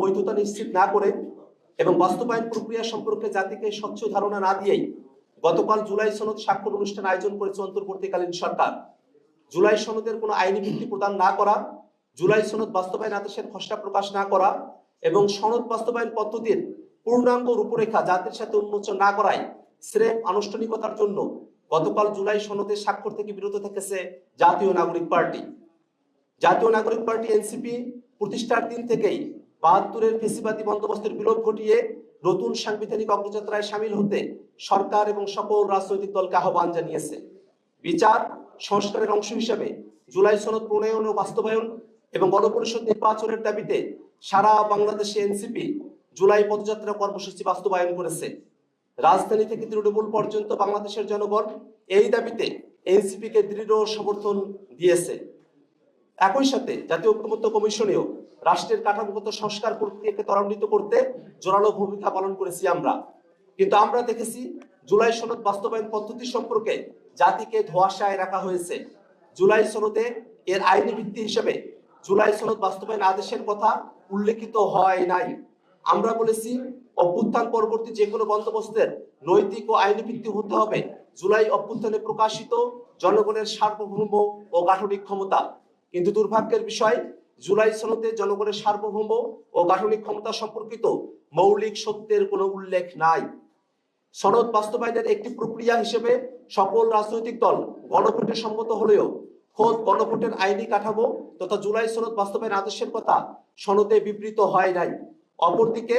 বৈধতা নিশ্চিত না করে এবং বাস্তবায়ন প্রক্রিয়া সম্পর্কে জাতিকে স্বচ্ছ ধারণা না দিয়েই গতকাল জুলাই সনদ স্বাক্ষর অনুষ্ঠান আয়োজন করেছে অন্তর্বর্তীকালীন সরকার। জুলাই সনদের কোনো আইনি ভিত্তি প্রদান না করা, জুলাই সনদ বাস্তবায়ন আদেশের খসড়া প্রকাশ না করা এবং সনদ বাস্তবায়ন পদ্ধতির পূর্ণাঙ্গ রূপরেখা জাতির সাথে উন্মোচন না করায় স্রেফ আনুষ্ঠানিকতার জন্য গতকাল জুলাই সনদে স্বাক্ষর থেকে বিরত থেকেছে জাতীয় নাগরিক পার্টি। জাতীয় নাগরিক পার্টি এনসিপি প্রতিষ্ঠার দিন থেকেই বাহাত্তরের ফেসিবাদী বন্দোবস্তের বিলোপ ঘটিয়ে নতুন সাংবিধানিক অগ্রযাত্রায় সামিল হতে সরকার এবং সকল রাজনৈতিক দলকে আহ্বান জানিয়েছে। বিচার, সংস্কারের অংশ হিসেবে জুলাই সনদ প্রণয়ন ও বাস্তবায়ন এবং গণপরিষদ নির্বাচনের দাবিতে সারা বাংলাদেশে এনসিপি জুলাই পদযাত্রা কর্মসূচি বাস্তবায়ন করেছে। রাজধানী থেকে তৃণমূল পর্যন্ত বাংলাদেশের জনগণ এই দাবিতে এনসিপি কে দৃঢ় সমর্থন দিয়েছে। একই সাথে জাতীয় ঐক্যমত্য কমিশনেও রাষ্ট্রের কাঠামোগত সংস্কার প্রক্রিয়াকে ত্বরান্বিত করতে জোরালো ভূমিকা পালন করেছি আমরা। কিন্তু আমরা দেখেছি জুলাই সনদ বাস্তবায়ন পদ্ধতি সম্পর্কে জাতিকে ধোয়াশায় রাখা হয়েছে। জুলাই সনদে এর আইনি ভিত্তি হিসেবে জুলাই সনদ বাস্তবায়ন আদেশের কথা উল্লেখিত হয় নাই। আমরা বলেছি, অভ্যুত্থান পরবর্তী যে কোনো বন্দোবস্তের নৈতিক ও আইনি ভিত্তি হতে হবে। জুলাই অভ্যুত্থানে প্রকাশিত জনগণের সার্বভৌম ও গাঠনিক ক্ষমতা। কিন্তু দুর্ভাগ্যের বিষয় জুলাই সনদে জনগণের সার্বভৌম ও গাঠনিক ক্ষমতা সম্পর্কিত মৌলিক সত্যের কোনো উল্লেখ নাই। সনদ বাস্তবায়নের একটি প্রক্রিয়া হিসেবে সকল রাজনৈতিক দল গণভোটে সম্মত হলেও খোদ গণভোটের আইনি কাঠামো তথা জুলাই সনদ বাস্তবায়ন আদেশের কথা সনদে বিবৃত হয় নাই। অপরদিকে,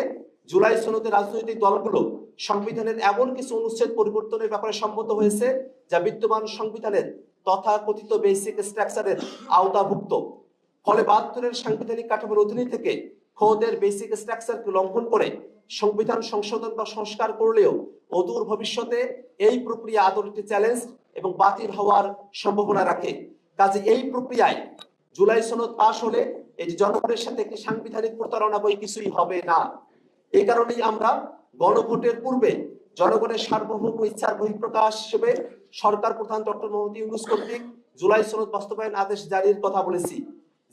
জুলাই সনদে রাজনৈতিক দলগুলো সংবিধানের এমন কিছু অনুচ্ছেদ পরিবর্তনের ব্যাপারে সম্মত হয়েছে যা বিদ্যমান সংবিধানের তথাকথিত বেসিক স্ট্রাকচারের আওতাভুক্ত। ফলে বাহাত্তরের সাংবিধানিক কাঠামোর অধীনে থেকে খোদের বেসিক স্ট্রাকচারকে লঙ্ঘন করে সংবিধান সংশোধন বা সংস্কার করলেও অদূর ভবিষ্যতে এই প্রক্রিয়া আদরটি চ্যালেঞ্জ এবং বাতিল হওয়ার সম্ভাবনা রাখে। কাজে এই প্রক্রিয়ায় জুলাই সনদ পাশ হলে এই জনগণের সাথে একটি সাংবিধানিক প্রতারণা বই কিছুই হবে না। এই কারণেই আমরা গণভোটের পূর্বে জনগণের সার্বভৌম ইচ্ছার বহিঃপ্রকাশ হিসেবে সরকার প্রধান ডক্টর মোহাম্মদ ইউনুস কর্তৃক জুলাই সনদ বাস্তবায়ন আদেশ জারির কথা বলেছি।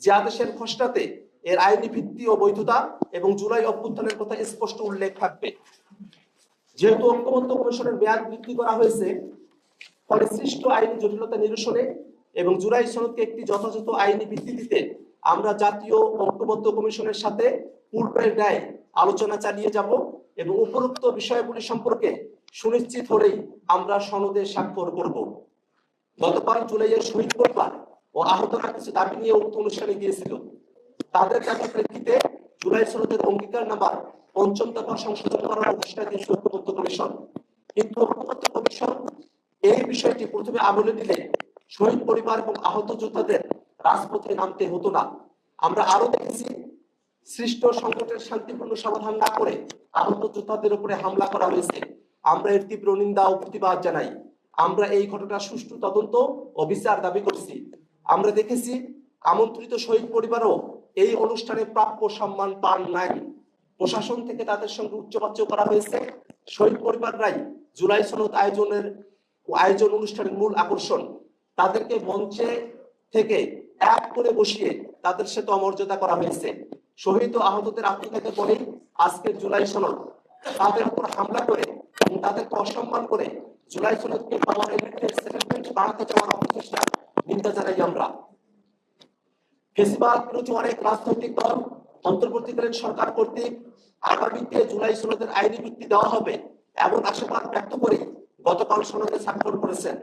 যে আদেশের খসড়াতে এর আইনি ভিত্তি ও বৈধতা এবং জুলাই অভ্যুত্থানের কথা স্পষ্ট উল্লেখ থাকবে। যেহেতু ঐক্যমত্য কমিশনের মেয়াদ বৃদ্ধি করা হয়েছে, ফলে সৃষ্ট আইনি জটিলতা নিরসনে এবং জুলাই সনদকে একটি যথাযথ আইনি ভিত্তি দিতে আমরা জাতীয় ঐক্যবদ্ধ কমিশনের সাথে পূর্বের ন্যায় আলোচনা চালিয়ে যাব এবং উপরোক্ত বিষয়গুলি সম্পর্কে সুনিশ্চিত হলেই আমরা সনদে স্বাক্ষর করব। গতকাল জুলাইয়ের শহীদ পরিবার ও আহতরা কিছু দাবি নিয়ে উক্ত অনুষ্ঠানে গিয়েছিল। তাদের দাবির প্রেক্ষিতে জুলাই সনদের অঙ্গীকার নাম্বার পঞ্চম দফা সংশোধন করার ঘোষণা দিয়েছে ঐক্যবদ্ধ কমিশন। কিন্তু ঐক্যবদ্ধ কমিশন এই বিষয়টি প্রথমে আমলে নিলে শহীদ পরিবার এবং আহত যোদ্ধাদের রাজপথে নামতে হতো না। আমরা আরও দেখেছি, সৃষ্ট সংকটের শান্তিপূর্ণ সমাধান না করে আহত যোদ্ধাদের উপরে হামলা করা হয়েছে। আমরা এর তীব্র নিন্দা ও প্রতিবাদ জানাই। আমরা এই ঘটনার সুষ্ঠু তদন্ত ও বিচার দাবি করছি। আমরা দেখেছি আমন্ত্রিত শহীদ পরিবারও এই অনুষ্ঠানে প্রাপ্য সম্মান পান নাই। প্রশাসন থেকে তাদের সঙ্গে উচ্চবাচ্য করা হয়েছে। শহীদ পরিবাররাই জুলাই সনদ আয়োজনের আয়োজন অনুষ্ঠানের মূল আকর্ষণ। তাদেরকে মঞ্চে থেকে এক করে বসিয়ে তাদের সাথে অমর্যাদা করা হয়েছে। শহীদ ও আহতদের আত্মত্যাগের পরেই আজকের জুলাই সনদ তাদের উপর হামলা করে তাদেরকে অসম্মান করে জুলাই সনদকে পাওয়ার বাড়াতে চাওয়ার অপচেষ্টা নিন্দা জানাই আমরা। ফেসিবাদ বিরোধী অনেক রাজনৈতিক দল অন্তর্বর্তীকালীন সরকার কর্তৃক আগামীতে জুলাই সনদের আইনি ভিত্তি দেওয়া হবে এমন আশাবাদ ব্যক্ত করে গতকাল সনদে স্বাক্ষর করেছেন।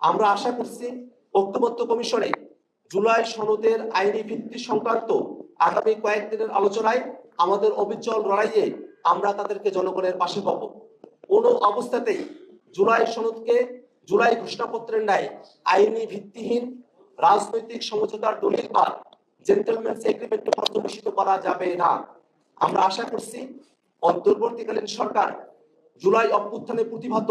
আমরা আশা করছি ঐক্যবদ্ধ কমিশনে জুলাই সনদের আইনি ভিত্তি সংক্রান্ত আগামী কয়েকদিনের আলোচনায় আমাদের অবিচল লড়াইয়ে আমরা তাদেরকে জনগণের পাশে পাবো। কোন অবস্থাতেই জুলাই সনদকে জুলাই ঘোষণাপত্রের ন্যায় আইনি ভিত্তিহীন রাজনৈতিক সমঝোতার দলিল বা জেন্টেলম্যানস এগ্রিমেন্টে পর্যবেসিত করা যাবে না। আমরা আশা করছি অন্তর্বর্তীকালীন সরকার জুলাই অভ্যুত্থানে প্রতিভাত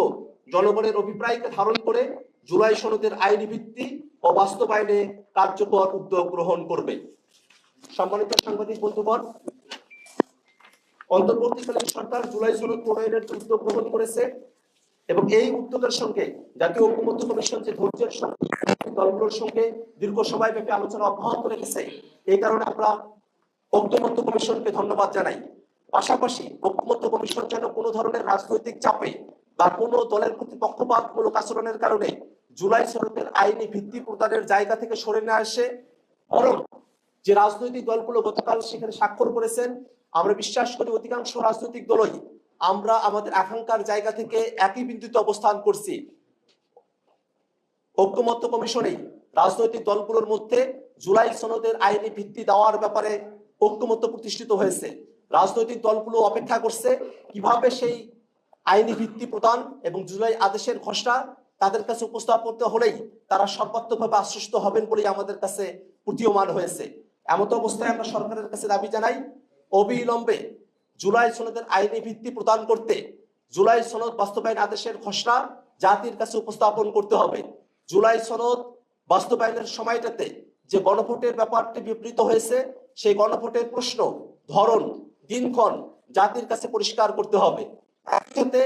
জনগণের অভিপ্রায়কে ধারণ করে জুলাই সনদের আইনি ভিত্তি ও বাস্তবায়নে কার্যকর উদ্যোগ গ্রহণ করবে। সম্মানিত সাংবাদিক বন্ধুগণ, অন্তর্বর্তীকালীন সরকার জুলাই সনদ প্রণয়নের উদ্যোগ গ্রহণ করেছে এবং এই উদ্যোগের সঙ্গে জাতীয় ঐক্যমত্য কমিশন যে ধৈর্যের সঙ্গে দলগুলোর সঙ্গে দীর্ঘ সময় ব্যাপী আলোচনা অব্যাহত রেখেছে, এই কারণে আমরা ঐক্যমত্য কমিশনকে ধন্যবাদ জানাই। পাশাপাশি ঐক্যমত্য কমিশন যেন কোনো ধরনের রাজনৈতিক চাপে বা কোনো দলের প্রতি পক্ষপাতমূলক আচরণের কারণে জুলাই সনদের আইনি ভিত্তি প্রদানের জায়গা থেকে সরে না আসে বরং যে রাজনৈতিক দলগুলো গতকাল সেখানে স্বাক্ষর করেছেন, আমরা বিশ্বাস করি অধিকাংশ রাজনৈতিক দলই আমরা আমাদের আকাঙ্ক্ষার জায়গা থেকে একই বিন্দুতে অবস্থান করছি। ঐক্যমত্য কমিশনে রাজনৈতিক দলগুলোর মধ্যে জুলাই সনদের আইনি ভিত্তি দেওয়ার ব্যাপারে ঐক্যমত্য প্রতিষ্ঠিত হয়েছে। রাজনৈতিক দলগুলো অপেক্ষা করছে কীভাবে সেই আইনি ভিত্তি প্রদান এবং জুলাই আদেশের খসড়া তাদের কাছে উপস্থাপন হলেই তারা সর্বাত্মকভাবে আশ্বস্ত হবেন বলেই আমাদের কাছে প্রতীয়মান হয়েছে। এমত অবস্থায় আমরা সরকারের কাছে দাবি জানাই, অবিলম্বে জুলাই সনদের আইনি ভিত্তি প্রদান করতে জুলাই সনদ বাস্তবায়ন আদেশের খসড়া জাতির কাছে উপস্থাপন করতে হবে। জুলাই সনদ বাস্তবায়নের সময়টাতে যে গণভোটের ব্যাপারটি বিবৃত হয়েছে, সেই গণভোটের প্রশ্ন, ধরন, দিনক্ষণ জাতির কাছে পরিষ্কার করতে হবে। একসাথে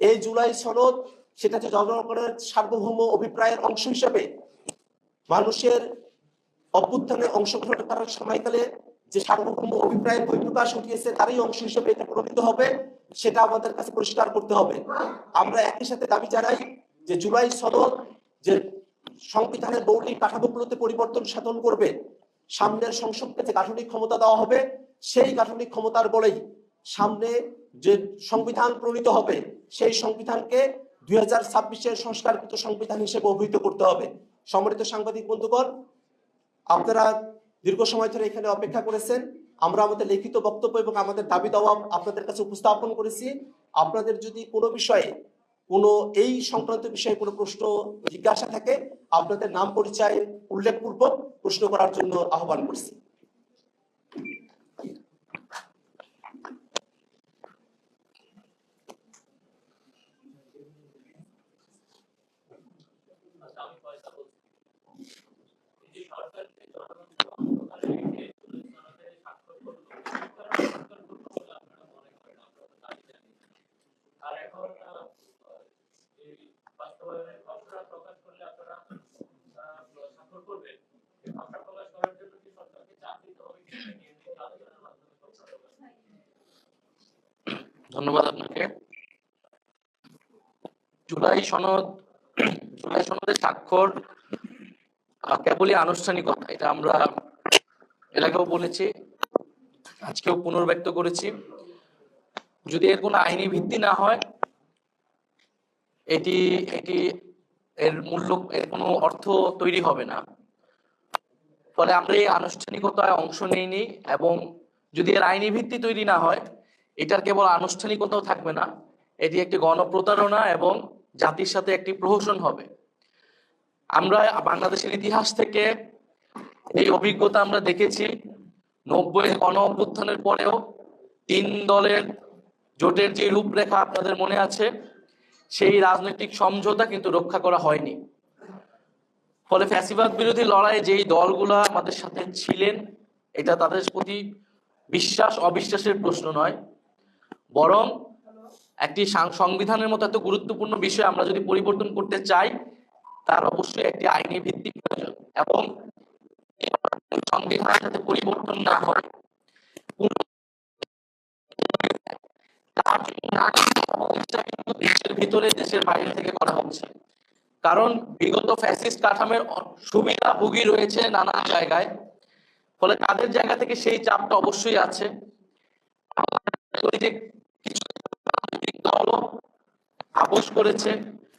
এই জুলাই সনদ সেটা যে জনগণের সার্বভৌম অভিপ্রায়ের অংশ হিসেবে মানুষের অভ্যুত্থানে অংশগ্রহণ করার সময়কালে যে সার্বভৌম অভিপ্রায়ের বহিঃপ্রকাশ ঘটিয়েছে তারই অংশ হিসেবে এটা প্রণীত হবে, সেটা আমাদের কাছে পরিষ্কার করতে হবে। আমরা একই সাথে দাবি জানাই যে জুলাই সনদ যে সংবিধানের মৌলিক কাঠামোগুলোতে পরিবর্তন সাধন করবে, সামনের সংসদকে যে গাঠনিক ক্ষমতা দেওয়া হবে, সেই গাঠনিক ক্ষমতার বলেই সামনে যে সংবিধান প্রণীত হবে, সেই সংবিধানকে দুই হাজার ছাব্বিশের সংস্কারকৃত সংবিধান হিসেবে অভিহিত করতে হবে। সম্মানিত সাংবাদিক বন্ধুগণ, আপনারা দীর্ঘ সময় ধরে এখানে অপেক্ষা করেছেন। আমরা আমাদের লিখিত বক্তব্য এবং আমাদের দাবি দাওয়া আপনাদের কাছে উপস্থাপন করেছি। আপনাদের যদি কোনো বিষয়ে কোনো এই সংক্রান্ত বিষয়ে কোনো প্রশ্ন, জিজ্ঞাসা থাকে, আপনাদের নাম, পরিচয় উল্লেখপূর্বক প্রশ্ন করার জন্য আহ্বান করছি আচ্ছা, আমি পয়সা বলছি। এই যে সরকার যে জনগণকে অন্ধকারে রেখে পুলিশ সনদে স্বাক্ষর করল, সরকার স্বাক্ষর করল বলে আপনারা মনে করেন, আপনারা তো দাবি জানেন। আর এখন আহ, এই বাস্তবায়নের খসড়া প্রকাশ করলে আপনারা আহ, স্বাক্ষর করবেন। এই খসড়া প্রকাশ করার জন্য কি সরকারকে চাপ দিতে হবে কি না? নিয়মিত আলোচনার মাধ্যমে খসড়া প্রকাশ ধন্যবাদ আপনাকে। জুলাই সনদ জুলাই সনদের স্বাক্ষর কেবলই আনুষ্ঠানিকতা, এটা আমরা এর আগেও বলেছি, আজকেও পুনর্ব্যক্ত করেছি। যদি এর কোনো আইনি ভিত্তি না হয়, এটি এটি এর মূল্য, এর কোনো অর্থ তৈরি হবে না। ফলে আমরা এই আনুষ্ঠানিকতায় অংশ নিইনি এবং যদি এর আইনি ভিত্তি তৈরি না হয়, এটার কেবল আনুষ্ঠানিকতাও থাকবে না। এটি একটি গণপ্রতারণা এবং জাতির সাথে একটি প্রহসন হবে। আমরা বাংলাদেশের ইতিহাস থেকে এই অভিজ্ঞতা আমরা দেখেছি। নব্বই গণ অভ্যুত্থানের পরেও তিন দলের জোটের যে রূপরেখা আপনাদের মনে আছে, সেই রাজনৈতিক সমঝোতা কিন্তু রক্ষা করা হয়নি। ফলে ফ্যাসিবাদ বিরোধী লড়াইয়ে যেই দলগুলা আমাদের সাথে ছিলেন, এটা তাদের প্রতি বিশ্বাস, অবিশ্বাসের প্রশ্ন নয়। বরং একটি সংবিধানের মতো এত গুরুত্বপূর্ণ বিষয় আমরা যদি পরিবর্তন করতে চাই তার অবশ্যই একটি আইনি ভিত্তি প্রয়োজন এবং এই সংবিধান যাতে পরিবর্তন না হয়। দেশের বাইরে থেকে করা হচ্ছে। কারণ বিগত ফ্যাসিস্ট কাঠামের সুবিধাভোগী রয়েছে নানান জায়গায়, ফলে তাদের জায়গা থেকে সেই চাপটা অবশ্যই আছে। কিছু দলও আপোষ করেছে।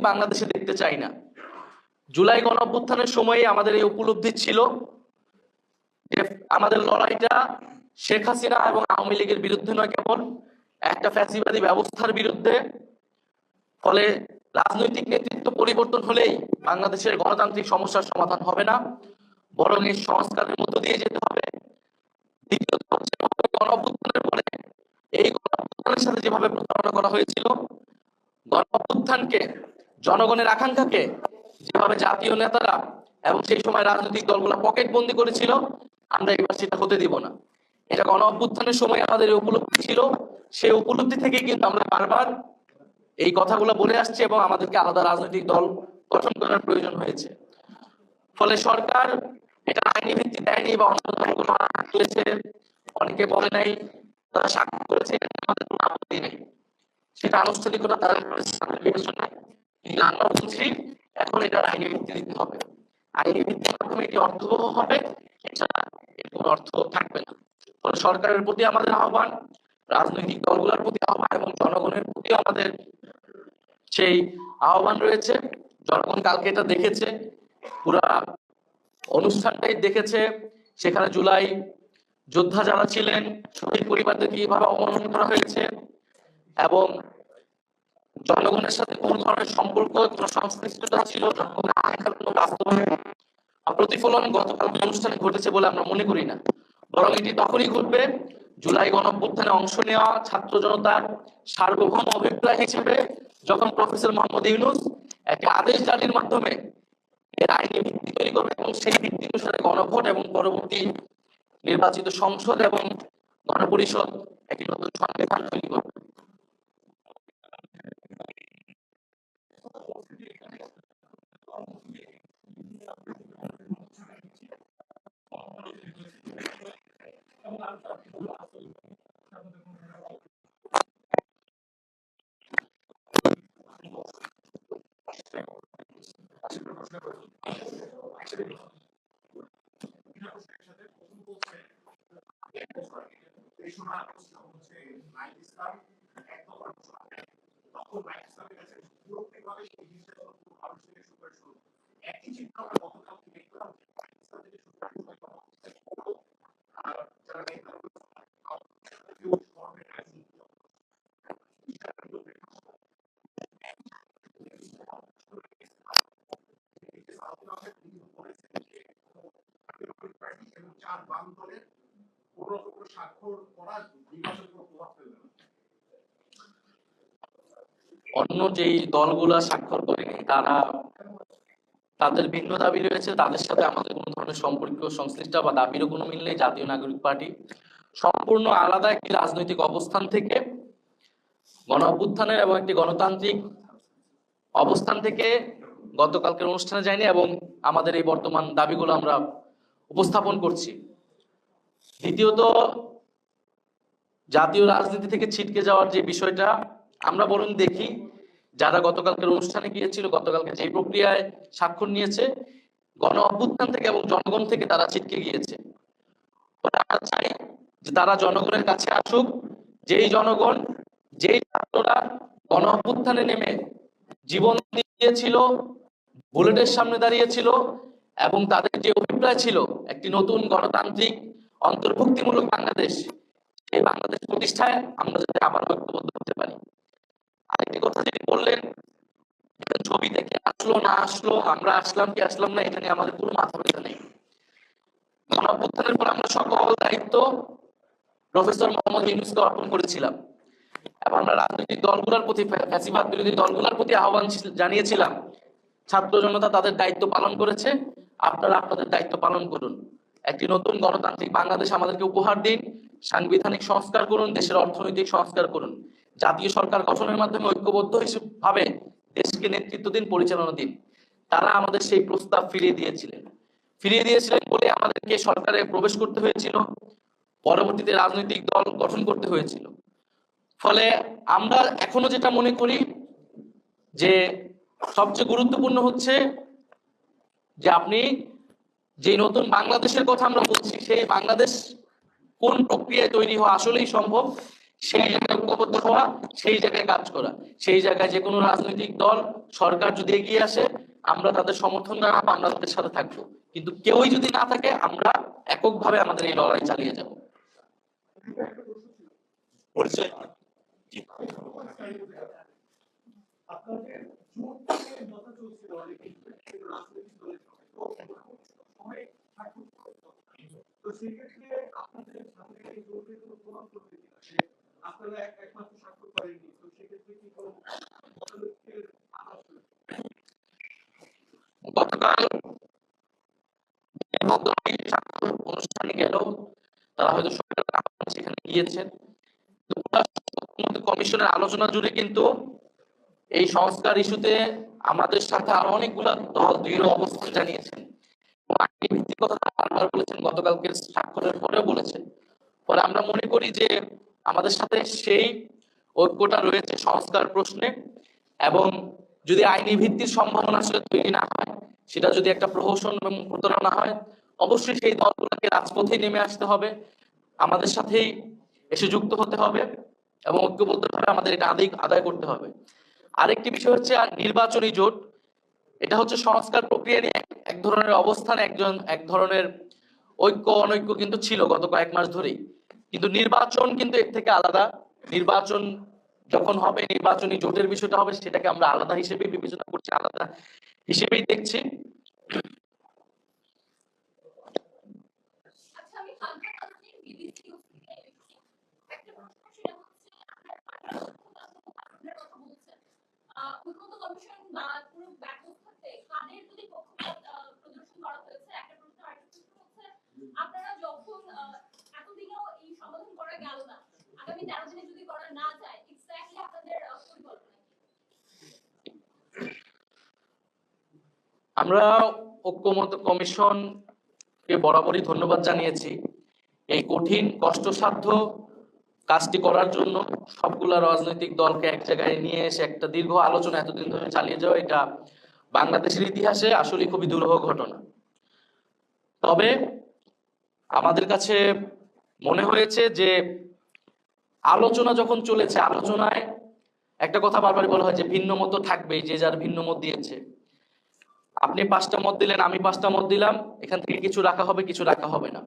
পুনরাবৃত্তি বাংলাদেশে দেখতে চাই না। জুলাই গণ অভ্যুত্থানের সময়ে আমাদের এই উপলব্ধি ছিল যে আমাদের লড়াইটা শেখ হাসিনা এবং আওয়ামী লীগের বিরুদ্ধে নয় কেবল, একটা ফ্যাসিবাদী ব্যবস্থার বিরুদ্ধে। ফলে রাজনৈতিক নেতৃত্ব পরিবর্তন হলেই বাংলাদেশের গণতান্ত্রিক সমস্যার সমাধান হবে না। বরং এই সংস্কারের মধ্য দিয়ে যেতে হবে। দ্বিতীয়ত হচ্ছে গণ অভ্যুত্থানের পরে এই গণ অভ্যুত্থানের সাথে যেভাবে প্রতারণা করা হয়েছিল গণ অভ্যুত্থানকে জনগণের আকাঙ্ক্ষাকে যেভাবে জাতীয় নেতারা এবং সেই সময় রাজনৈতিক দলগুলো পকেট বন্দি করেছিল, আমরা এবার সেটা হতে দিব না। এটা গণ অভ্যুত্থানের সময় আমাদের উপলব্ধি ছিল। সেই উপলব্ধি থেকে কিন্তু আমরা বারবার এই কথাগুলো বলে আসছি এবং আমাদেরকে আলাদা রাজনৈতিক দল গঠন করার প্রয়োজন হয়েছে। ফলে সরকার এটা আইনি ভিত্তি দেয়নি বা অন্য তুলেছে অনেকে বলে নাই, তারা সাক্ষর করেছে সেটা আনুষ্ঠানিকতা তাদের বিবেচনায় আমরা বলছি এখন এটা আইনি ভিত্তি দিতে হবে। আইনি ভিত্তির মাধ্যমে এটি অর্থবহ হবে, এছাড়া এর কোনো অর্থ থাকবে না। ফলে সরকারের প্রতি আমাদের আহ্বান, রাজনৈতিক দলগুলোর প্রতি আহ্বান এবং জনগণের প্রতি আমাদের সেই আহ্বান রয়েছে। জনগণ কালকে এটা দেখেছে, পুরা অনুষ্ঠানটাই দেখেছে। সেখানে জুলাই যোদ্ধা যারা ছিলেন, শহীদ পরিবারদের কীভাবে অবমাননা করা হয়েছে এবং জনগণের সাথে কোন ধরনের সম্পর্ক, কোন সংশ্লিষ্টতা ছিল প্রতিফলন গতকাল অনুষ্ঠানে ঘটেছে বলে আমরা মনে করি না। বরং এটি তখনই ঘটবে, জুলাই গণঅভ্যুত্থানে অংশ নেওয়া ছাত্র জনতার সার্বভৌম অভিপ্রায় হিসেবে যখন প্রফেসর মোহাম্মদ ইউনুস একটি আদেশ জারির মাধ্যমে এর আইনি ভিত্তি তৈরি করবে এবং সেই ভিত্তি অনুসারে গণভোট এবং পরবর্তী নির্বাচিত সংসদ এবং গণপরিষদ একটি নতুন সংবিধান তৈরি করবে। এই সময় আলোচনা হচ্ছে নাইট ইসলাম এক দফা ঘোষণা দেয়। তখন নাইট ইসলামের কাছে পুরোপুরিভাবে এই জিনিসটা পুরো ভারত থেকে শুরু করে শুরু। একই চিন্তা আমরা গতকালকে দেখলাম যে নাইট ইসলাম থেকে শুরু করে সবাই কথা বলছে। আর যারা নেতা রয়েছে, কেউ ধর্মের রাজনীতি এবং চার বাম দলের কোনো রকম স্বাক্ষর করা নির্বাচনের কোনো প্রভাব ফেলবে না অন্য যেই দলগুলা স্বাক্ষর করেনি, তারা তাদের ভিন্ন দাবি রয়েছে, তাদের সাথে আমাদের কোনো ধরনের সম্পর্ক সংশ্লিষ্ট বা দাবিরও কোনো মিল নেই, জাতীয় নাগরিক পার্টি। সম্পূর্ণ আলাদা একটি রাজনৈতিক অবস্থান থেকে গণ অভ্যুত্থানের এবং একটি গণতান্ত্রিক অবস্থান থেকে গতকালকের অনুষ্ঠানে যায়নি এবং আমাদের এই বর্তমান দাবিগুলো আমরা উপস্থাপন করছি। দ্বিতীয়ত জাতীয় রাজনীতি থেকে ছিটকে যাওয়ার যে বিষয়টা, আমরা বরং দেখি, যারা গতকালকের অনুষ্ঠানে গিয়েছিল, গতকালকে যে প্রক্রিয়ায় স্বাক্ষর নিয়েছে, গণ অভ্যুত্থান থেকে এবং জনগণ থেকে তারা ছিটকে গিয়েছে। আমরা চাই যে তারা জনগণের কাছে আসুক, যেই জনগণ, যেই ছাত্ররা গণ অভ্যুত্থানে নেমে জীবন দিয়েছিল, বুলেটের সামনে দাঁড়িয়েছিল এবং তাদের যে অভিপ্রায় ছিল, একটি নতুন গণতান্ত্রিক অন্তর্ভুক্তিমূলক বাংলাদেশ এই বাংলাদেশ প্রতিষ্ঠায় আমরা যাতে আবার ঐক্যবদ্ধ হতে পারি। আরেকটি কথা যেটি বললেন ছবি থেকে আসলো না আসলো, আমরা আসলাম কি আসলাম না, এটা নিয়ে আমাদের কোনো মাথা ব্যথা নেই। গণ অভ্যুত্থানের পর আমরা সকল দায়িত্ব প্রফেসর মোহাম্মদ ইউনুসকে অর্পণ করেছিলাম। এবং আমরা রাজনৈতিক দলগুলোর প্রতি ফ্যা- ফ্যাসিবাদ বিরোধী দলগুলোর প্রতি আহ্বান জানিয়েছিলাম, ছাত্র জনতা তাদের দায়িত্ব পালন করেছে, আপনারা আপনাদের দায়িত্ব পালন করুন। একটি নতুন গণতান্ত্রিক বাংলাদেশ আমাদেরকে উপহার দিন সাংবিধানিক সংস্কার করুন, দেশের অর্থনৈতিক সংস্কার করুন। জাতীয় সরকার গঠনের মাধ্যমে ঐক্যবদ্ধ হিসেবে দেশকে নেতৃত্ব দিন, পরিচালনা দিন। তারা আমাদের সেই প্রস্তাব ফিরিয়ে দিয়েছিলেন। ফিরিয়ে দিয়েছিলেন বলে আমাদেরকে সরকারে প্রবেশ করতে হয়েছিল, পরবর্তীতে রাজনৈতিক দল গঠন করতে হয়েছিল। ফলে আমরা এখনও যেটা মনে করি, যে সবচেয়ে গুরুত্বপূর্ণ হচ্ছে যে আপনি যে নতুন বাংলাদেশের কথা আমরা বলছি, সেই বাংলাদেশ কোন প্রক্রিয়ায় তৈরি হওয়া আসলেই সম্ভব সেই জায়গায় ঐক্যবদ্ধ হওয়া সেই জায়গায় কাজ করা। সেই জায়গায় যে কোনো রাজনৈতিক দল সরকার যদি এগিয়ে আসে আমরা তাদের সমর্থন জানাব আমরা তাদের সাথে থাকব। কিন্তু কেউই যদি না থাকে আমরা এককভাবে আমাদের এই লড়াই চালিয়ে যাব। আপনাদের জোট থেকে কথা চলছিল অনেকেই রাজনৈতিক দলের সবাই। তো আপনাদের সামনে কোনো আপনারা এক তো কি কোনো? গতকাল অনুষ্ঠানে গেলেও তারা হয়তো সেখানে গিয়েছেন কমিশনের আলোচনা জুড়ে কিন্তু এই সংস্কার ইস্যুতে আমাদের সাথে আরও অনেকগুলা দল দৃঢ় অবস্থান জানিয়েছেন গতকালকে স্বাক্ষরের পরেও বলেছেন। ফলে আমরা মনে করি যে আমাদের সাথে সেই ঐক্যটা রয়েছে সংস্কার প্রশ্নে এবং যদি আইনি ভিত্তির সম্ভাবনা আসলে তৈরি না হয়, সেটা যদি একটা প্রহসন এবং প্রতারণা হয়, অবশ্যই সেই দলগুলোকে রাজপথে নেমে আসতে হবে, আমাদের সাথেই এসে যুক্ত হতে হবে এবং ঐক্যবদ্ধভাবে আমাদের এটা আদায় আদায় করতে হবে। আরেকটি বিষয় হচ্ছে নির্বাচনী জোট, এটা হচ্ছে সংস্কার প্রক্রিয়া নিয়ে এক ধরনের অবস্থান, একজন, এক ধরনের ঐক্য অনৈক্য কিন্তু ছিল গত কয়েক মাস ধরেই। কিন্তু নির্বাচন কিন্তু এর থেকে আলাদা। নির্বাচন যখন হবে, নির্বাচনী জোটের বিষয়টা হবে, সেটাকে আমরা আলাদা হিসেবে বিবেচনা করছি, আলাদা হিসেবেই দেখছি। আচ্ছা কমিশন বা ব্যবস্থাতে কাদের যদি পক্ষপাত প্রদর্শন করা হয়েছে। একটা প্রশ্ন আপনারা যখন এতদিনেও এই সমাধান করা গেল না, আগামী তেরো দিনে যদি করা না যায় এক্স্যাক্টলি আপনাদের পরিকল্পনা আমরা ঐক্যমত কমিশনকে বরাবরই ধন্যবাদ জানিয়েছি। এই কঠিন, কষ্টসাধ্য কাজটি করার জন্য সবগুলা রাজনৈতিক দলকে এক জায়গায় নিয়ে এসে একটা দীর্ঘ আলোচনা এতদিন ধরে চালিয়ে যাওয়া, এটা বাংলাদেশের ইতিহাসে আসলে খুবই দুরূহ ঘটনা। তবে আমাদের কাছে মনে হয়েছে যে আলোচনা যখন চলেছে, আলোচনায় একটা কথা বারবার বলা হয় যে ভিন্ন মত থাকবেই, যে যার ভিন্ন মত দিয়েছে। আপনি পাঁচটা মত দিলেন, আমি পাঁচটা মত দিলাম, এখান থেকে কিছু রাখা হবে, কিছু রাখা হবে না।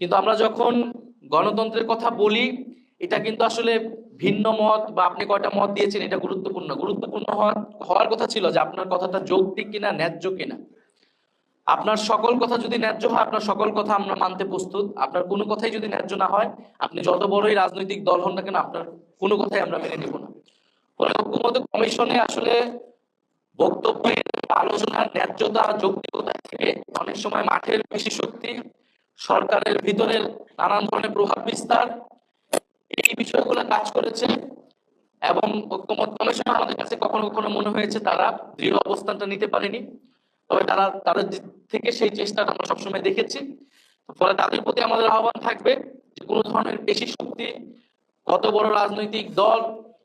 কিন্তু আমরা যখন গণতন্ত্রের কথা বলি, এটা কিন্তু আসলে ভিন্ন মত বা আপনি কয়টা মত দিয়েছেন, এটা গুরুত্বপূর্ণ। গুরুত্বপূর্ণ হওয়ার হওয়ার কথা ছিল যে আপনার কথাটা যৌক্তিক কিনা, ন্যায্য কিনা। আপনার সকল কথা যদি ন্যায্য হয়, আপনার সকল কথা আমরা মানতে প্রস্তুত। আপনার কোনো কথাই যদি ন্যায্য না হয়, আপনি যত বড়ই রাজনৈতিক দল হন না কেন, আপনার কোনো কথাই আমরা মেনে নেব না। ফলে কমিশনে আসলে বক্তব্যের আলোচনার ন্যায্যতা, যৌক্তিকতা থেকে অনেক সময় মাঠের বেশি শক্তি, সরকারের ভিতরের নানান ধরনের প্রভাব বিস্তার, এই বিষয়গুলো কাজ করেছে এবং ঐক্যমত কমিশন আমাদের কাছে কখনো কখনো মনে হয়েছে তারা দৃঢ় অবস্থানটা নিতে পারেনি। তবে তারা, তাদের থেকে সেই চেষ্টাটা আমরা সবসময় দেখেছি। ফলে তাদের প্রতি আমাদের আহ্বান থাকবে যে কোনো ধরনের পেশি শক্তি, কত বড় রাজনৈতিক দল,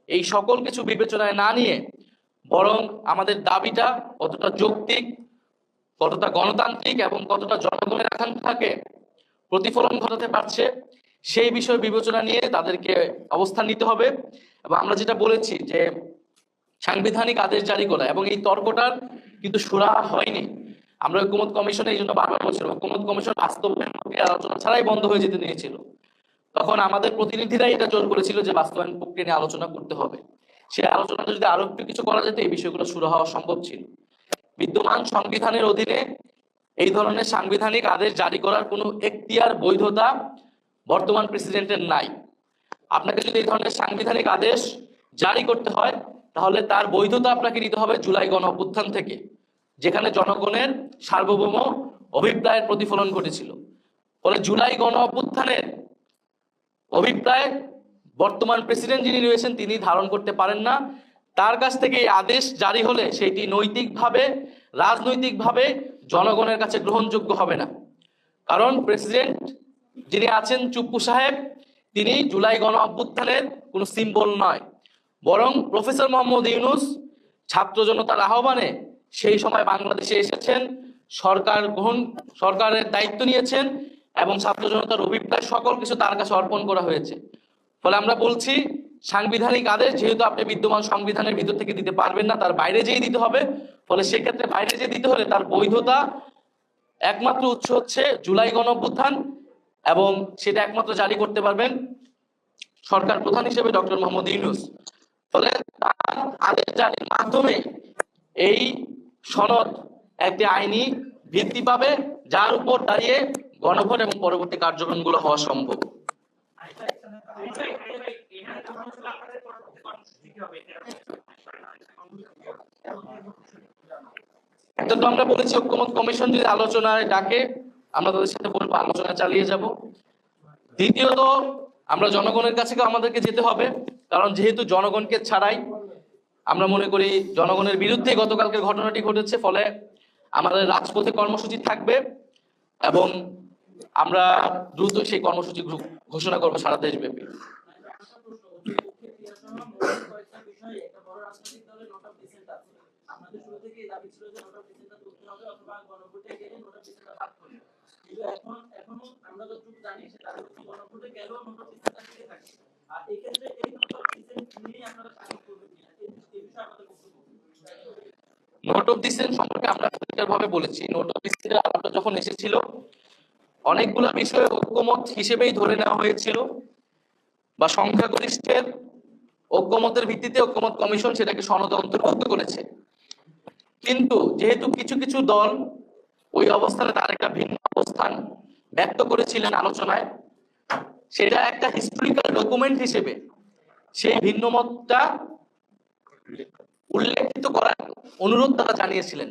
এই সকল কিছু বিবেচনায় না নিয়ে বরং আমাদের দাবিটা কতটা যৌক্তিক, কতটা গণতান্ত্রিক এবং কতটা জনগণের আকাঙ্ক্ষাকে প্রতিফলন ঘটাতে পারছে, সেই বিষয় বিবেচনা নিয়ে তাদেরকে অবস্থান নিতে হবে। এবং আমরা যেটা বলেছি যে সাংবিধানিক আদেশ জারি করা এবং এই তর্কটার কিন্তু সুরা হয়নি। আমরা ঐক্যমত কমিশনে এই জন্য বারবার বলছিলাম ঐক্যমত কমিশন বাস্তবায়ন আলোচনা ছাড়াই বন্ধ হয়ে যেতে নিয়েছিল। তখন আমাদের প্রতিনিধিরাই এটা জোর করেছিল যে বাস্তবায়ন প্রক্রিয়া নিয়ে আলোচনা করতে হবে। সেই আলোচনাতে যদি আরও একটু কিছু করা যেত, এই বিষয়গুলো শুরু হওয়া সম্ভব ছিল। বিদ্যমান সংবিধানের অধীনে এই ধরনের সাংবিধানিক আদেশ জারি করার কোনো এখতিয়ার, বৈধতা বর্তমান প্রেসিডেন্টের নাই। আপনাকে যদি এই ধরনের সাংবিধানিক আদেশ জারি করতে হয় তাহলে তার বৈধতা আপনাকে নিতে হবে জুলাই গণ অভ্যুত্থান থেকে, যেখানে জনগণের সার্বভৌম অভিপ্রায়ের প্রতিফলন ঘটেছিল। ফলে জুলাই গণ অভ্যুত্থানের অভিপ্রায় বর্তমান প্রেসিডেন্ট যিনি রয়েছেন, তিনি ধারণ করতে পারেন না। তার কাছ থেকে এই আদেশ জারি হলে সেটি নৈতিকভাবে, রাজনৈতিকভাবে জনগণের কাছে গ্রহণযোগ্য হবে না। কারণ প্রেসিডেন্ট যিনি আছেন চুপ্পু সাহেব, তিনি জুলাই গণ অভ্যুত্থানের কোনো সিম্বল নয়। বরং প্রফেসর মোহাম্মদ ইউনুস ছাত্র জনতার আহ্বানে সেই সময় বাংলাদেশে এসেছেন, সরকার গ্রহণ, সরকারের দায়িত্ব নিয়েছেন এবং ছাত্র জনতার অভিপ্রায় সকল কিছু তার কাছে অর্পণ করা হয়েছে। ফলে আমরা বলছি, সাংবিধানিক আদেশ যেহেতু আপনি বিদ্যমান সংবিধানের ভিতর থেকে দিতে পারবেন না, তার বাইরে যেয়ে দিতে হবে। ফলে সেক্ষেত্রে বাইরে যেয়ে দিতে হলে তার বৈধতা একমাত্র উৎস হচ্ছে জুলাই গণঅভ্যুত্থান এবং সেটা একমাত্র জারি করতে পারবেন সরকার প্রধান হিসেবে ডক্টর মোহাম্মদ ইউনুস। ফলে তার আদেশ জারির মাধ্যমে এই সনদ একটি আইনি ভিত্তি পাবে, যার উপর দাঁড়িয়ে গণভোট এবং পরবর্তী কার্যক্রমগুলো হওয়া সম্ভব। একটা তো আমরা বলেছি, ঐক্যমত কমিশন যদি আলোচনায় ডাকে, আমরা তাদের সাথে বলব, আলোচনা চালিয়ে যাব। দ্বিতীয়ত, আমরা জনগণের কাছে আমাদেরকে যেতে হবে। কারণ যেহেতু জনগণকে ছাড়াই আমরা মনে করি জনগণের বিরুদ্ধে গতকালকের ঘটনাটি ঘটেছে, ফলে আমাদের রাজপথে কর্মসূচি থাকবে এবং আমরা দ্রুত সেই কর্মসূচি ঘোষণা করব সারা দেশব্যাপী। এখন, এখনও আমরা যতটুকু জানি সেটা গণভোটে গেলেও নোট থাকে। নোট অফ ডিসেন্ট সম্পর্কে আমরা ভাবে বলেছি। নোট অফ ডিসেন্টের আলাপটা যখন এসেছিল, অনেকগুলো বিষয় ঐক্যমত হিসেবেই ধরে নেওয়া হয়েছিল বা সংখ্যাগরিষ্ঠের ঐক্যমতের ভিত্তিতে ঐক্যমত কমিশন সেটাকে সনদে অন্তর্ভুক্ত করেছে। কিন্তু যেহেতু কিছু কিছু দল ওই অবস্থানে তার একটা ভিন্ন অবস্থান ব্যক্ত করেছিলেন আলোচনায় সেটা একটা হিস্টোরিক্যাল ডকুমেন্ট হিসেবে সেই ভিন্ন মতটা উল্লেখিত করার অনুরোধ তারা জানিয়েছিলেন।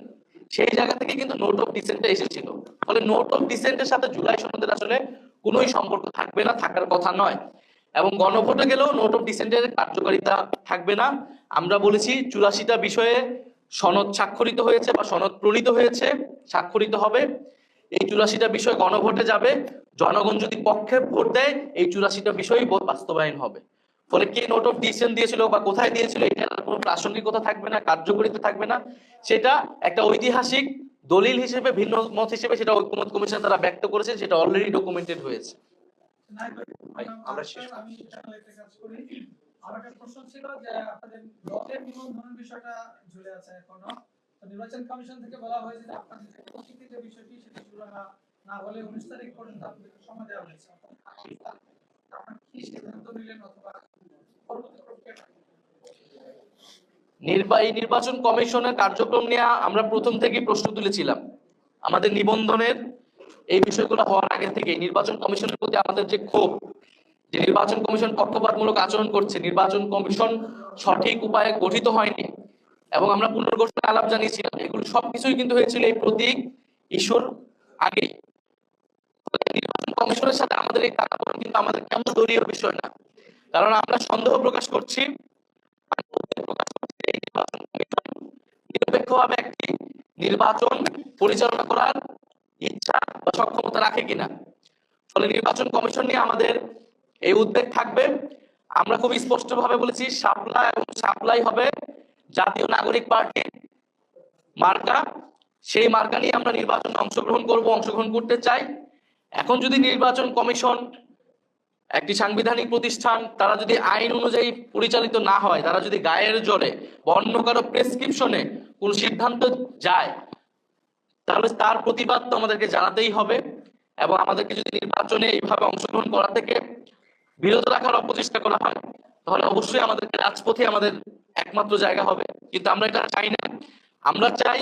সেই জায়গা থেকে কিন্তু নোট অফ ডিসেন্টটা এসেছিল। ফলে নোট অফ ডিসেন্টের সাথে জুলাই সনদের আসলে কোনোই সম্পর্ক থাকবে না, থাকার কথা নয়। এবং গণভোটে গেলেও নোট অফ ডিসেন্টের কার্যকারিতা থাকবে না। আমরা বলেছি চুরাশিটা বিষয়ে সনদ স্বাক্ষরিত হয়েছে বা সনদ প্রণীত হয়েছে, স্বাক্ষরিত হবে। এই চুরাশিটা বিষয় গণভোটে যাবে। জনগণ যদি পক্ষে ভোট দেয় এই চুরাশিটা বিষয়ই বাস্তবায়ন হবে। ফলে কে নোট অফ ডিসিশন দিয়েছিল বা কোথায় দিয়েছিল এটা কোনো প্রাসঙ্গিকতা থাকবে না কার্যকরিতা থাকবে না। সেটা একটা ঐতিহাসিক দলিল হিসেবে ভিন্ন মত হিসেবে সেটা ঐক্যমত কমিশন তারা ব্যক্ত করেছে সেটা অলরেডি ডকুমেন্টেড হয়েছে। আমরা শেষ করব। একটা কাজ করি। আমার একটা প্রশ্ন ছিল যে আপনাদের দলের নিবন্ধনের বিষয়টা ঝুলে আছে এখনও। নির্বাচন কমিশন থেকে বলা হয়েছে যে আপনাদের যে বিষয়টি সেটি না না হলে উনিশ তারিখ পর্যন্ত আপনাদেরকে সময় দেওয়া হয়েছে। নির্বাহী নির্বাচন কমিশনের কার্যক্রম নিয়ে আমরা প্রথম থেকেই প্রশ্ন তুলেছিলাম। আমাদের নিবন্ধনের এই বিষয়গুলো হওয়ার আগে থেকে নির্বাচন কমিশনের প্রতি আমাদের যে ক্ষোভ, যে নির্বাচন কমিশন পক্ষপাতমূলক আচরণ করছে, নির্বাচন কমিশন সঠিক উপায়ে গঠিত হয়নি এবং আমরা পুনর্গঠনের আলাপ জানিয়েছিলাম। এগুলো সবকিছুই কিন্তু হয়েছিল এই প্রতীক ইস্যুর ফলে নির্বাচন কমিশনের সাথে আমাদের এই টানাপোড়েন কিন্তু আমাদের কেমন দলীয় বিষয় না। কারণ আমরা সন্দেহ প্রকাশ করছি কমিশন। নিরপেক্ষভাবে একটি নির্বাচন পরিচালনা করার ইচ্ছা বা সক্ষমতা রাখে কিনা। ফলে নির্বাচন কমিশন নিয়ে আমাদের এই উদ্বেগ থাকবে। আমরা খুব স্পষ্টভাবে বলেছি সাপলা এবং সাপ্লাই হবে জাতীয় নাগরিক পার্টি মার্কা। সেই মার্কা নিয়ে আমরা নির্বাচনে অংশগ্রহণ করব, অংশগ্রহণ করতে চাই। এখন যদি নির্বাচন কমিশন, একটি সাংবিধানিক প্রতিষ্ঠান, তারা যদি আইন অনুযায়ী পরিচালিত না হয়, তারা যদি গায়ের জোরে বা অন্য কারও প্রেসক্রিপশনে কোন সিদ্ধান্ত যায়, তাহলে তার প্রতিবাদ তো আমাদেরকে জানাতেই হবে এবং আমাদেরকে যদি নির্বাচনে এইভাবে অংশগ্রহণ করা থেকে বিরত রাখার অপচেষ্টা করা হয়, তাহলে অবশ্যই আমাদেরকে রাজপথে আমাদের একমাত্র জায়গা হবে। কিন্তু আমরা এটা চাই না। আমরা চাই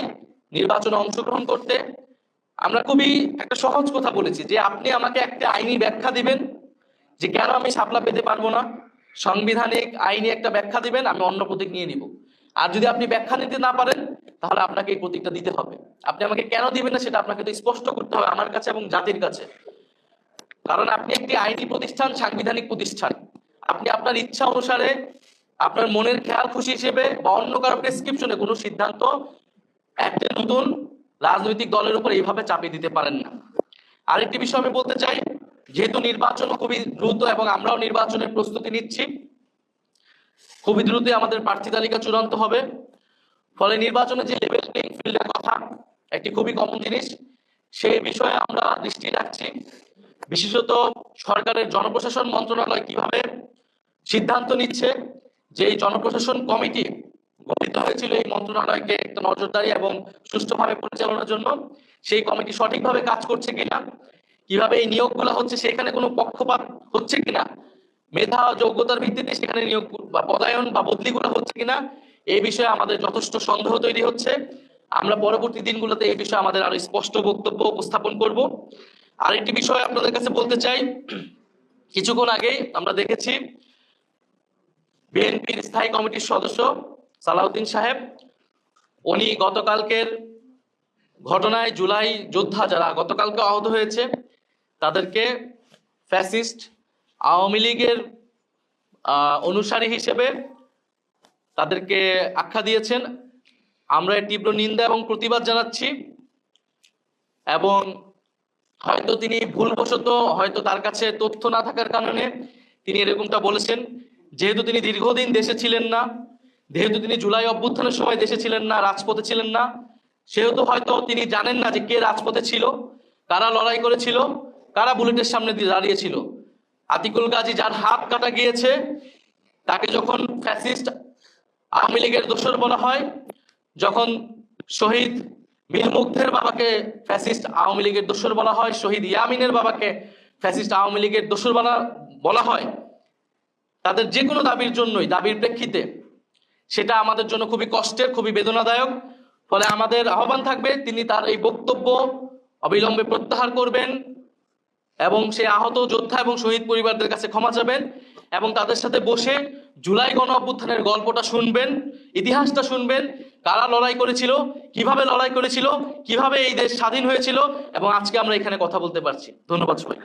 নির্বাচনে অংশগ্রহণ করতে আমরা খুবই একটা সহজ কথা বলেছি যে আপনি আমাকে একটা আইনি ব্যাখ্যা দিবেন যে কেন আমি সাপলা পেতে পারব না। সাংবিধানিক আইনি একটা ব্যাখ্যা দিবেন, আমি অন্য প্রতীক নিয়ে নিব। আর যদি আপনি ব্যাখ্যা নিতে না পারেন, তাহলে আপনাকে এই প্রতীকটা দিতে হবে। আপনি আমাকে কেন দিবেন না সেটা আপনাকে তো স্পষ্ট করতে হবে আমার কাছে এবং জাতির কাছে। কারণ আপনি একটি আইনি প্রতিষ্ঠান, সাংবিধানিক প্রতিষ্ঠান। আপনি আপনার ইচ্ছা অনুসারে আপনার মনের খেয়াল খুশি হিসেবে বা অন্য কারও প্রেসক্রিপশনে কোনো সিদ্ধান্ত, একটা নতুন রাজনৈতিক দলের উপর এইভাবে চাপিয়ে দিতে পারেন না। আরেকটি বিষয় আমি বলতে চাই, যেহেতু নির্বাচন খুবই দ্রুত এবং আমরাও নির্বাচনের প্রস্তুতি নিচ্ছি, খুবই দ্রুতই আমাদের প্রার্থী তালিকা চূড়ান্ত হবে। ফলে নির্বাচনে যে লেভেল প্লেইং ফিল্ডের কথা, একটি খুবই কমন জিনিস, সেই বিষয়ে আমরা দৃষ্টি রাখছি। বিশেষত সরকারের জনপ্রশাসন মন্ত্রণালয় কীভাবে সিদ্ধান্ত নিচ্ছে যে জনপ্রশাসন কমিটি গঠিত হয়েছিল এই মন্ত্রণালয়কে একটা নজরদারি এবং সুষ্ঠুভাবে পরিচালনার জন্য। সেই কমিটি সঠিকভাবে কাজ করছে কিনা, কীভাবে এই নিয়োগগুলো হচ্ছে, সেখানে কোনো পক্ষপাত হচ্ছে কিনা, মেধা যোগ্যতার ভিত্তিতে সেখানে নিয়োগ বা পদায়ন বা বদলিগুলো হচ্ছে কিনা এই বিষয়ে আমাদের যথেষ্ট সন্দেহ তৈরি হচ্ছে। আমরা পরবর্তী দিনগুলোতে এই বিষয়ে আমাদের আরও স্পষ্ট বক্তব্য উপস্থাপন করব। আরেকটি বিষয় আপনাদের কাছে বলতে চাই। কিছুক্ষণ আগে আমরা দেখেছি, বিএনপির স্থায়ী কমিটির সদস্য সালাউদ্দিন সাহেব, উনি গতকালকের ঘটনায় জুলাই যোদ্ধা যারা গতকালকে আহত হয়েছে, তাদেরকে ফ্যাসিস্ট আওয়ামী লীগের অনুসারী হিসেবে তাদেরকে আখ্যা দিয়েছেন। আমরা তীব্র নিন্দা এবং প্রতিবাদ জানাচ্ছি এবং হয়তো তিনি ভুলবশত হয়তো তার কাছে তথ্য না থাকার কারণে তিনি এরকমটা বলেছেন। যেহেতু তিনি দীর্ঘদিন দেশে ছিলেন না যেহেতু তিনি জুলাই অভ্যুত্থানের সময় দেশে ছিলেন না, রাজপথে ছিলেন না, সেহেতু হয়তো তিনি জানেন না যে কে রাজপথে ছিল, কারা লড়াই করেছিল, কারা বুলেটের সামনে দিয়ে দাঁড়িয়েছিল। আতিকুল গাজী যার হাত কাটা গিয়েছে, তাকে যখন ফ্যাসিস্ট আওয়ামী লীগের দোসর বলা হয়, যখন শহীদ মীর মুগ্ধের বাবাকে ফ্যাসিস্ট আওয়ামী লীগের দোসর বলা হয়, শহীদ ইয়ামিনের বাবাকে ফ্যাসিস্ট আওয়ামী লীগের দোসর বলা বলা হয়, তাদের যে কোনো দাবির জন্যই, দাবির প্রেক্ষিতে সেটা আমাদের জন্য খুবই কষ্টের, খুবই বেদনাদায়ক। ফলে আমাদের আহ্বান থাকবে, তিনি তার এই বক্তব্য অবিলম্বে প্রত্যাহার করবেন এবং সে আহত যোদ্ধা এবং শহীদ পরিবারদের কাছে ক্ষমা চাবেন এবং তাদের সাথে বসে জুলাই গণ অভ্যুত্থানের গল্পটা শুনবেন, ইতিহাসটা শুনবেন, কারা লড়াই করেছিল, কীভাবে লড়াই করেছিল, কীভাবে এই দেশ স্বাধীন হয়েছিল এবং আজকে আমরা এখানে কথা বলতে পারছি। ধন্যবাদ সবাই